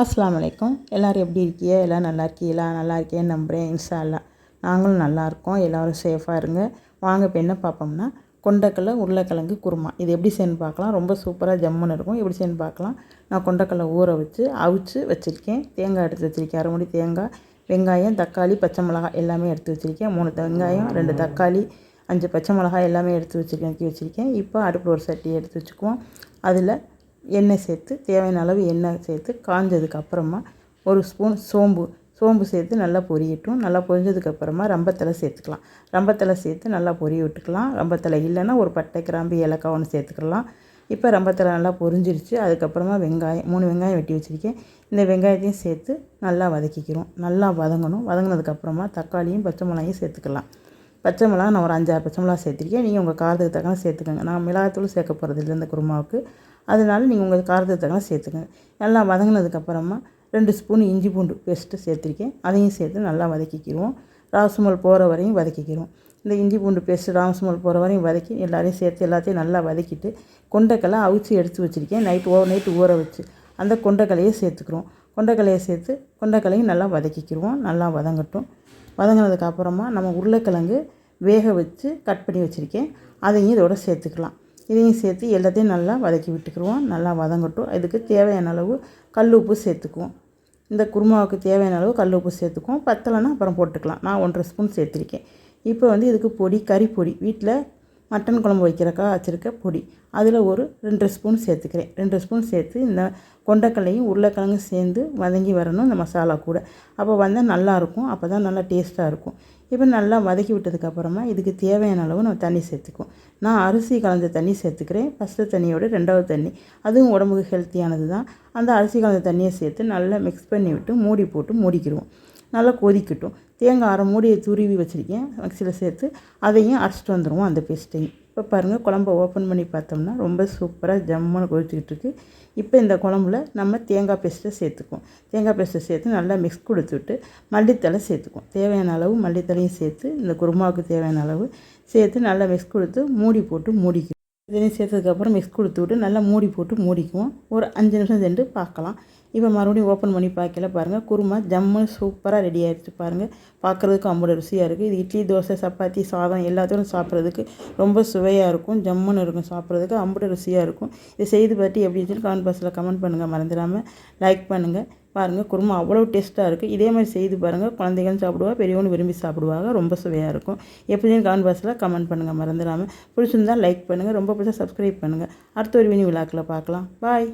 அஸ்லாம் வலைக்கம் எல்லோரும் எப்படி இருக்கீங்க எல்லாம் நல்லா இருக்கீங்களா? நல்லா இருக்கேன்னு நம்புகிறேன் இன்ஷா அல்லா நாங்களும் நல்லா இருக்கோம். எல்லோரும் சேஃபாக இருங்க. வாங்க இப்போ என்ன பார்ப்போம்னா கொண்டக்கடலை உருளைக்கிழங்கு குருமா. இது எப்படி செய்யணும் பார்க்கலாம். ரொம்ப சூப்பராக ஜம்முன்னு இருக்கும். எப்படி செய்யணும் பார்க்கலாம். நான் கொண்டக்கடலை ஊற வச்சு அவிச்சு வச்சுருக்கேன். தேங்காய் எடுத்து வச்சுருக்கேன். அரை மணி தேங்காய் வெங்காயம் தக்காளி பச்சை மிளகாய் எல்லாமே எடுத்து வச்சுருக்கேன். மூணு வெங்காயம் ரெண்டு தக்காளி அஞ்சு பச்சை மிளகாய் எல்லாமே எடுத்து வச்சுருக்கேன். வச்சுருக்கேன். இப்போ அடுப்பில் ஒரு சட்டியை எடுத்து வச்சுக்குவோம். அதில் எண்ணெய் சேர்த்து தேவையான அளவு எண்ணெய் சேர்த்து காஞ்சதுக்கு அப்புறமா ஒரு ஸ்பூன் சோம்பு சோம்பு சேர்த்து நல்லா பொரியட்டும். நல்லா பொரிஞ்சதுக்கப்புறமா ரம்பத்தலை சேர்த்துக்கலாம். ரம்பத்தலை சேர்த்து நல்லா பொரிய விட்டுக்கலாம். ரம்பத்தலை இல்லைன்னா ஒரு பட்டை கிராம்பு ஏலக்காய் ஒன்று சேர்த்துக்கலாம். இப்போ ரம்பத்தலை நல்லா பொரிஞ்சிருச்சு. அதுக்கப்புறமா வெங்காயம் மூணு வெங்காயம் வெட்டி வச்சுருக்கேன். இந்த வெங்காயத்தையும் சேர்த்து நல்லா வதக்கிக்கிறோம். நல்லா வதங்கணும். வதங்கினதுக்கப்புறமா தக்காளியும் பச்சை மிளகாயும் சேர்த்துக்கலாம். பச்சை மிளகா நான் ஒரு அஞ்சாறு பச்சை மிளகா சேர்த்துருக்கேன். நீங்கள் உங்கள் காரத்துக்கு தக்கன சேர்த்துக்கோங்க. நான் மிளகாத்தூள் சேர்க்க போகிறது இல்லை இந்த குருமாவுக்கு. அதனால நீங்கள் உங்கள் காரத்துக்கு தக்கன சேர்த்துக்கோங்க நல்லா வதங்கினதுக்கப்புறமா ரெண்டு ஸ்பூன் இஞ்சி பூண்டு பேஸ்ட்டு சேர்த்துருக்கேன். அதையும் சேர்த்து நல்லா வதக்கிக்கிடுவோம் ராசுமல் போகிற வரையும் வதக்கிக்கிறோம் இந்த இஞ்சி பூண்டு பேஸ்ட்டு ராமசுமல் போகிற வரையும் வதக்கி எல்லாரையும் சேர்த்து எல்லாத்தையும் நல்லா வதக்கிட்டு கொண்டைக்கெல்லாம் அவிச்சு எடுத்து வச்சுருக்கேன். நைட் ஓ நைட்டு ஊற வச்சு அந்த கொண்டைக்கலையை சேர்த்துக்கிறோம். கொண்டைக்கலையை சேர்த்து கொண்டைக்கலையும் நல்லா வதக்கிக்கிடுவோம் நல்லா வதங்கட்டும். வதங்கினதுக்கு அப்புறமா நம்ம உருளைக்கிழங்கு வேக வச்சு கட் பண்ணி வச்சுருக்கேன். அதையும் இதோட சேர்த்துக்கலாம். இதையும் சேர்த்து எல்லாத்தையும் நல்லா வதக்கி விட்டுக்குருவோம் நல்லா வதங்கட்டும். இதுக்கு தேவையான அளவு கல் உப்பு சேர்த்துக்குவோம். இந்த குருமாவுக்கு தேவையான அளவு கல் உப்பு சேர்த்துக்குவோம். பத்தலைன்னா அப்புறம் போட்டுக்கலாம். நான் ஒன்றரை ஸ்பூன் சேர்த்துருக்கேன். இப்போ வந்து இதுக்கு பொடி கறி பொடி. வீட்டில் மட்டன் குழம்பு வைக்கிறக்கா வச்சுருக்க பொடி. அதில் ஒரு ரெண்டு ஸ்பூன் சேர்த்துக்கிறேன். ரெண்டு ஸ்பூன் சேர்த்து இந்த கொண்டைக்கல்லையும் உருளைக்கிழங்கும் சேர்ந்து வதங்கி வரணும் இந்த மசாலா கூட. அப்போ வந்தால் நல்லாயிருக்கும் அப்போ தான் நல்லா டேஸ்ட்டாக இருக்கும். இப்போ நல்லா வதக்கி விட்டதுக்கப்புறமா இதுக்கு தேவையான அளவு நம்ம தண்ணி சேர்த்துக்குவோம். நான் அரிசி கலந்த தண்ணி சேர்த்துக்கிறேன். ஃபஸ்ட்டு தண்ணியோட ரெண்டாவது தண்ணி. அதுவும் உடம்புக்கு ஹெல்த்தியானது தான் அந்த அரிசி கலந்த தண்ணியை சேர்த்து நல்லா மிக்ஸ் பண்ணி விட்டு மூடி போட்டு மூடிக்கிடுவோம் நல்லா கொதிக்கட்டும். தேங்காய் அரை மூடியை துருவி வச்சுருக்கேன். மிக்சியில் சேர்த்து அதையும் அரைச்சிட்டு வந்துடுவோம் அந்த பேஸ்ட்டையும் இப்போ பாருங்கள் குழம்ப ஓப்பன் பண்ணி பார்த்தோம்னா ரொம்ப சூப்பராக ஜம்முன்னு கொதிச்சுக்கிட்டு இருக்குது இப்போ இந்த குழம்புல நம்ம தேங்காய் பேஸ்ட்டை சேர்த்துக்குவோம். தேங்காய் பேஸ்ட்டை சேர்த்து நல்லா மிக்ஸ் கொடுத்து விட்டு மல்லித்தலை சேர்த்துக்குவோம். தேவையான அளவு மல்லித்தலையும் சேர்த்து இந்த குருமாவுக்கு தேவையான அளவு சேர்த்து நல்லா மிக்ஸ் கொடுத்து மூடி போட்டு மூடிக்குவோம் இதையும் சேர்த்ததுக்கப்புறம் மிக்ஸ் கொடுத்து விட்டு நல்லா மூடி போட்டு மூடிக்குவோம். ஒரு அஞ்சு நிமிஷம் சென்று பார்க்கலாம். இப்போ மறுபடியும் ஓப்பன் பண்ணி பார்க்கல பாருங்கள் குருமா ஜம்முன்னு சூப்பராக ரெடி ஆகிடுச்சு பாருங்கள் பார்க்குறதுக்கு அம்பது ருசியாக இருக்குது இது இட்லி தோசை சப்பாத்தி சாதம் எல்லாத்தையும் சாப்பிட்றதுக்கு ரொம்ப சுவையாக இருக்கும். ஜம்முன்னு இருக்கும் சாப்பிட்றதுக்கு அம்புட ருசியாக இருக்கும். இதை செய்து பார்த்து எப்படி இருந்துச்சுன்னு கமெண்ட் பாக்ஸில் கமெண்ட் பண்ணுங்கள் மறந்துடாமல் லைக் பண்ணுங்கள் பாருங்கள் குருமா அவ்வளோ டேஸ்ட்டாக இருக்குது இதே மாதிரி செய்து பாருங்கள் குழந்தைகளும் சாப்பிடுவா பெரியவனு விரும்பி சாப்பிடுவாங்க. ரொம்ப சுவையாக இருக்கும். எப்படியும் கமெண்ட் பாக்ஸில் கமெண்ட் பண்ணுங்கள் மறந்துடாமல் பிடிச்சிருந்தால் லைக் பண்ணுங்கள் ரொம்ப பிடிச்சா சப்ஸ்கிரைப் பண்ணுங்கள் அடுத்த ஒரு வினி விழாக்கில் பார்க்கலாம். பாய்